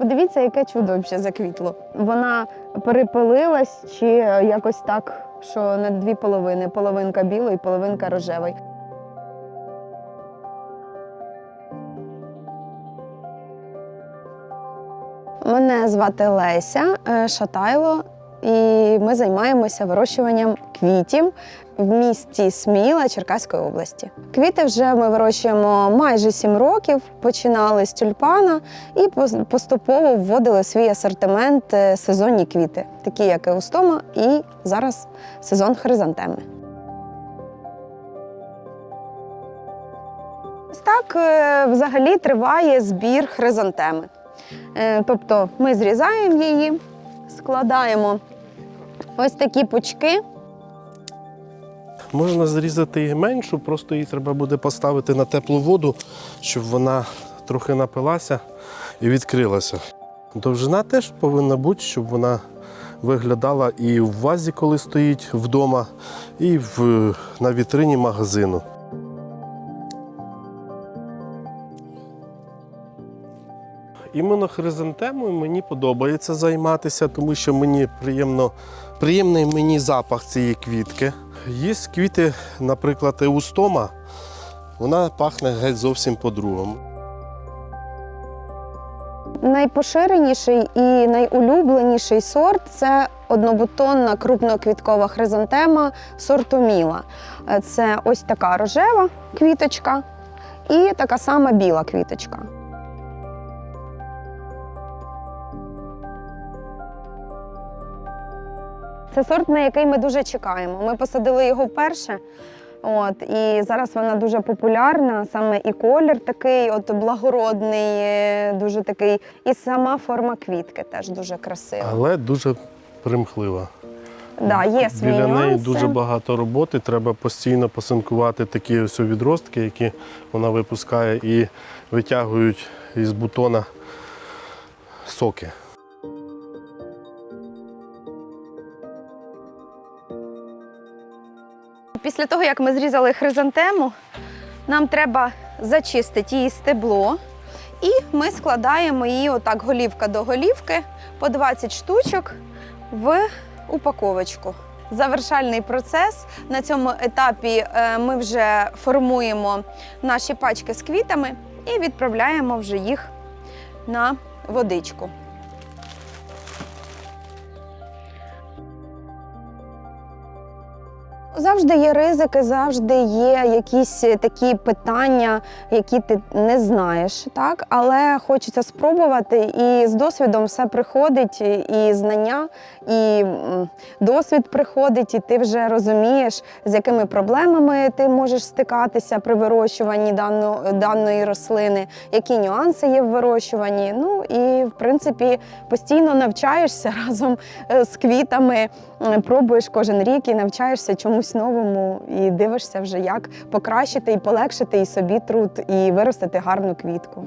Подивіться, яке чудо взагалі заквітло. Вона перепилилась чи якось так, що на дві половини: половинка білої, половинка рожевої. Мене звати Леся е, Шатайло, і ми займаємося вирощуванням квітів в місті Сміла Черкаської області. Квіти вже ми вирощуємо майже 7 років. Починали з тюльпана і поступово вводили свій асортимент е, сезонні квіти, такі як еустома, і зараз сезон хризантеми. Так е, взагалі триває збір хризантеми. Е, Тобто ми зрізаємо її, складаємо ось такі пучки. Можна зрізати і меншу, просто її треба буде поставити на теплу воду, щоб вона трохи напилася і відкрилася. Довжина теж повинна бути, щоб вона виглядала і в вазі, коли стоїть вдома, і в, на вітрині магазину. Іменно хризантемою мені подобається займатися, тому що мені приємно, приємний мені запах цієї квітки. Є квіти, наприклад, еустома, вона пахне геть зовсім по-другому. Найпоширеніший і найулюбленіший сорт це однобутонна крупноквіткова хризантема сорту Міла. Е, Це ось така рожева квіточка і така сама біла квіточка. Це сорт, на який ми дуже чекаємо. Ми посадили його вперше. От, і зараз вона дуже популярна, саме і колір такий, от благородний, е, дуже такий, і сама форма квітки теж дуже красива. Але дуже примхлива. Да, є свої Біля неї дуже багато роботи. Треба постійно посинкувати такі ось відростки, які вона випускає, і витягують із бутона соки. Після того, як ми зрізали хризантему, нам треба зачистити її стебло. І ми складаємо її отак голівка до голівки по 20 штучок в упаковочку. Завершальний процес. На цьому етапі е, ми вже формуємо наші пачки з квітами і відправляємо вже їх на водичку. Завжди є ризики, завжди є якісь такі питання, які ти не знаєш, так але хочеться спробувати, і з досвідом все приходить, і знання, і досвід приходить, і ти вже розумієш, з якими проблемами ти можеш стикатися при вирощуванні даної рослини, які нюанси є в вирощуванні. Ну і в принципі постійно навчаєшся разом е, з квітами, е, пробуєш кожен рік і навчаєшся чомусь новому, і дивишся вже, як покращити і полегшити і собі труд, і виростити гарну квітку.